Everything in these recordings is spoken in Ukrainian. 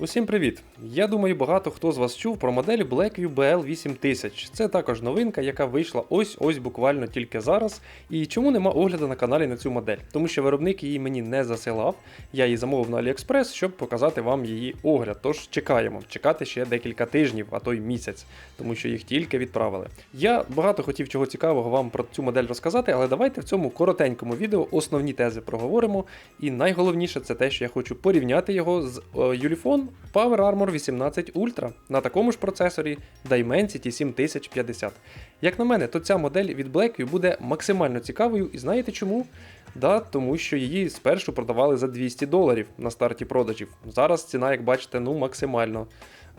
Усім привіт! Я думаю, багато хто з вас чув про модель Blackview BL 8000. Це також новинка, яка вийшла ось-ось буквально тільки зараз. І чому нема огляду на каналі на цю модель? Тому що виробник її мені не засилав. Я її замовив на AliExpress, щоб показати вам її огляд. Тож чекаємо, чекати ще декілька тижнів, а то й місяць, тому що їх тільки відправили. Я багато хотів чого цікавого вам про цю модель розказати, але давайте в цьому коротенькому відео основні тези проговоримо. І найголовніше це те, що я хочу порівняти його з е, Power Armor 18 Ultra на такому ж процесорі Dimensity 7050. Як на мене, то ця модель від Blackview буде максимально цікавою, і знаєте чому? Да, тому що її спершу продавали за 200 доларів на старті продажів. Зараз ціна, як бачите, ну максимально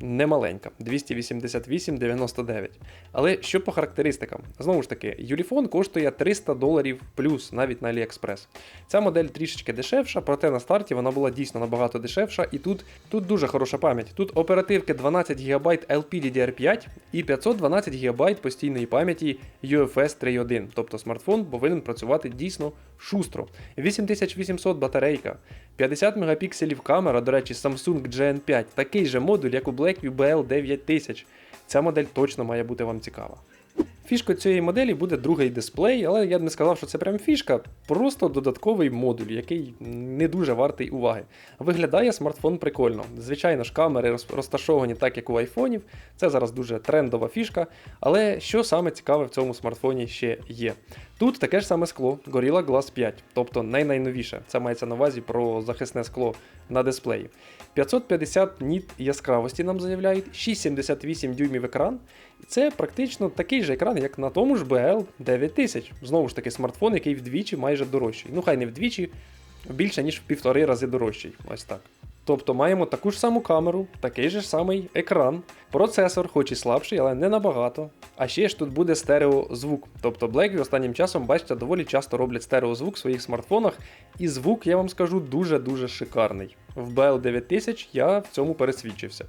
немаленька 288,99. Але що по характеристикам? Знову ж таки, Юліфон коштує 300 доларів плюс навіть на AliExpress. Ця модель трішечки дешевша, проте на старті вона була дійсно набагато дешевша, і тут, тут дуже хороша пам'ять. Тут оперативки 12 ГБ LPDDR5 і 512 ГБ постійної пам'яті UFS 3.1, тобто смартфон повинен працювати дійсно шустро. 8800 батарейка, 50 мегапікселів камера, до речі, Samsung GN5, такий же модуль, як у Blackview BL9000. Ця модель точно має бути вам цікава. Фішкою цієї моделі буде другий дисплей, але я б не сказав, що це прям фішка, просто додатковий модуль, який не дуже вартий уваги. Виглядає смартфон прикольно. Звичайно ж, камери розташовані так, як у айфонів. Це зараз дуже трендова фішка. Але що саме цікаве в цьому смартфоні ще є? Тут таке ж саме скло Gorilla Glass 5, тобто найнайновіше. Це мається на увазі про захисне скло на дисплеї. 550 ніт яскравості нам заявляють, 6,78 дюймів екран. І це практично такий же екран, як на тому ж BL 9000. Знову ж таки, смартфон, який вдвічі майже дорожчий. Ну хай не вдвічі, більше ніж в півтори рази дорожчий. Ось так. Тобто маємо таку ж саму камеру, такий же самий екран, процесор, хоч і слабший, але не набагато. А ще ж тут буде стереозвук. Тобто Blackview останнім часом, бачите, доволі часто роблять стереозвук в своїх смартфонах, і звук, я вам скажу, дуже-дуже шикарний. В BL 9000 я в цьому пересвідчився.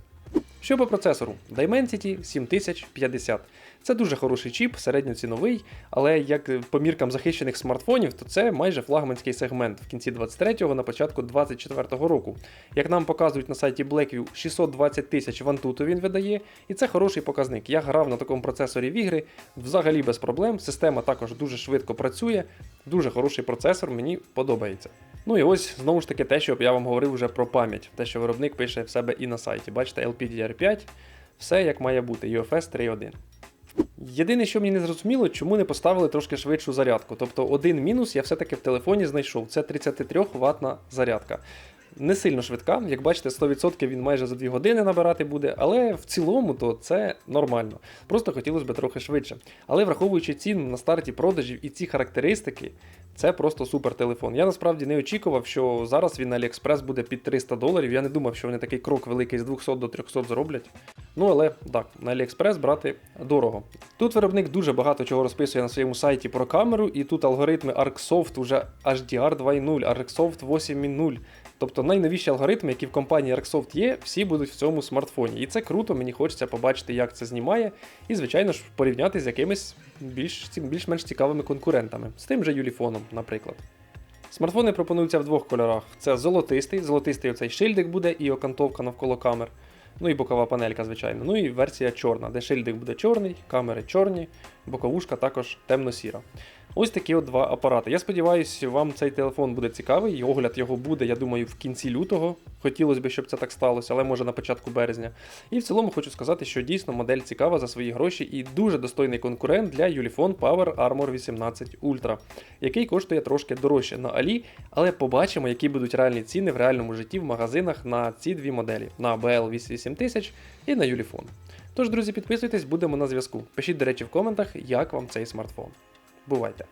Що по процесору? Dimensity 7050. Це дуже хороший чіп, середньоціновий, але як по міркам захищених смартфонів, то це майже флагманський сегмент в кінці 23-го на початку 24-го року. Як нам показують на сайті Blackview, 620 тисяч вантуту він видає, і це хороший показник. Я грав на такому процесорі в ігри взагалі без проблем. Система також дуже швидко працює, дуже хороший процесор, мені подобається. Ну і ось знову ж таки те, що я вам говорив вже про пам'ять, те, що виробник пише в себе і на сайті. Бачите, LPDDR5, все як має бути, UFS 3.1. Єдине, що мені не зрозуміло, чому не поставили трошки швидшу зарядку. Тобто один мінус я все-таки в телефоні знайшов. Це 33 ватна зарядка. Не сильно швидка, як бачите, 100% він майже за 2 години набирати буде, але в цілому то це нормально. Просто хотілося б трохи швидше. Але враховуючи ціну на старті продажів і ці характеристики, це просто супер телефон. Я насправді не очікував, що зараз він на AliExpress буде під 300 доларів. Я не думав, що вони такий крок великий з 200 до 300 зроблять. Ну але так, на AliExpress брати дорого. Тут виробник дуже багато чого розписує на своєму сайті про камеру, і тут алгоритми ArcSoft уже HDR 2.0, ArcSoft 8.0. Тобто найновіші алгоритми, які в компанії ArcSoft є, всі будуть в цьому смартфоні. І це круто, мені хочеться побачити, як це знімає, і, звичайно ж, порівняти з якимись більш, більш-менш цікавими конкурентами, з тим же Юліфоном, наприклад. Смартфони пропонуються в двох кольорах: це золотистий, золотистий оцей шильдик буде і окантовка навколо камер. Ну і бокова панелька, звичайно. Ну і версія чорна, де шильдик буде чорний, камери чорні, боковушка також темно-сіра. Ось такі от два апарати. Я сподіваюся, вам цей телефон буде цікавий, огляд його буде, я думаю, в кінці лютого. Хотілося б, щоб це так сталося, але може на початку березня. І в цілому хочу сказати, що дійсно модель цікава за свої гроші і дуже достойний конкурент для Ulefone Power Armor 18 Ultra, який коштує трошки дорожче на Алі, але побачимо, які будуть реальні ціни в реальному житті в магазинах на ці дві моделі: на BL 8000 і на Ulefone. Тож, друзі, підписуйтесь, будемо на зв'язку. Пишіть, до речі, в коментах, як вам цей смартфон. Бувайте!